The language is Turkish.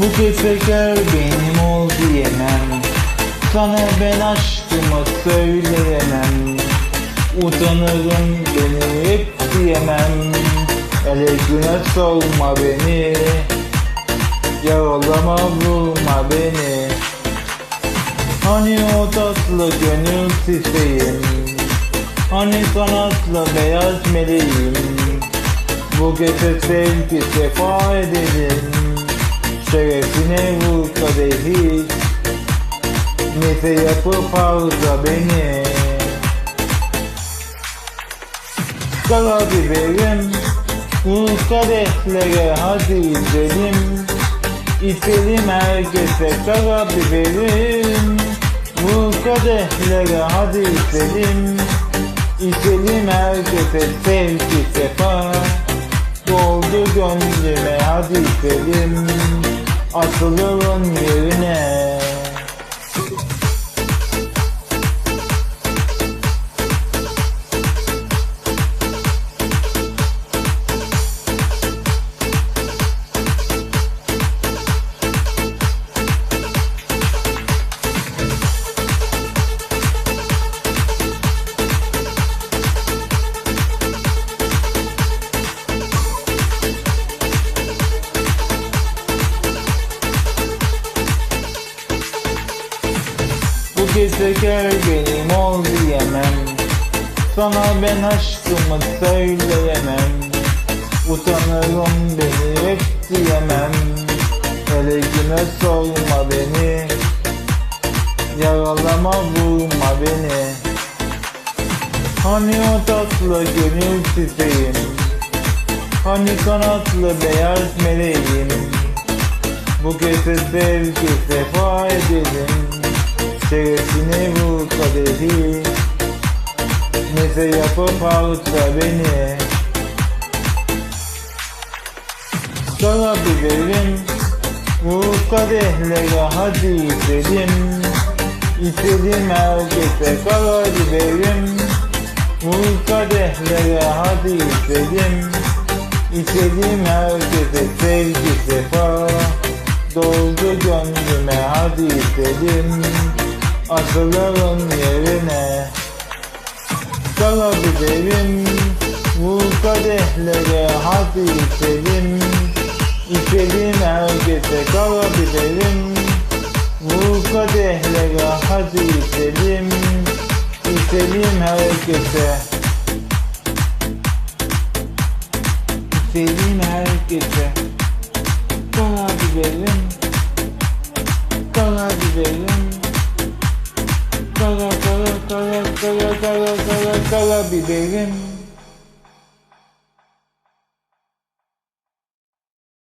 Bu gezeger benim ol diyemem. Sana ben aşkımı söyleyemem. Utanırım beni hep diyemem. Ele güne sorma beni. Yaralama vurma beni. Hani o tatlı gönül çiçeğim? Hani sanatlı beyaz meleğim? Bu gece sevgi sefa edelim Şerefine vur kadehi Nese yapıp harca beni. Kara biberim Vur kadehlere hadi gidelim. İçelim herkese kara biberim Vur kadehlere hadi içelim İçelim herkese sevgi sefa Doldu gönlüme hadi içelim Asılırın yerine Gezeger benim ol diyemem. Sana ben aşkımı söyleyemem. Utanırım beni hep diyemem. Hele güne sorma beni. Yaralama vurma beni. Hani o tatlı gönül çiçeğim Hani kanatlı beyaz meleğim? Bu gece sevgi sefa edelim Şerefine vur kadehi Nese yapıp harca beni. Kara biberim Vur kadehlere hadi içelim İçelim herkese kara biberim Vur kadehlere hadi içelim İçelim herkese sevgi sefa Doldu gönlüme hadi içelim Asıların yerine Kara biberim Vur kadehlere hadi içelim İçelim herkese kara biberim Vur kadehlere hadi içelim İçelim herkese İçelim herkese Kara biberim Kara kara kara kara kara kara kara biberim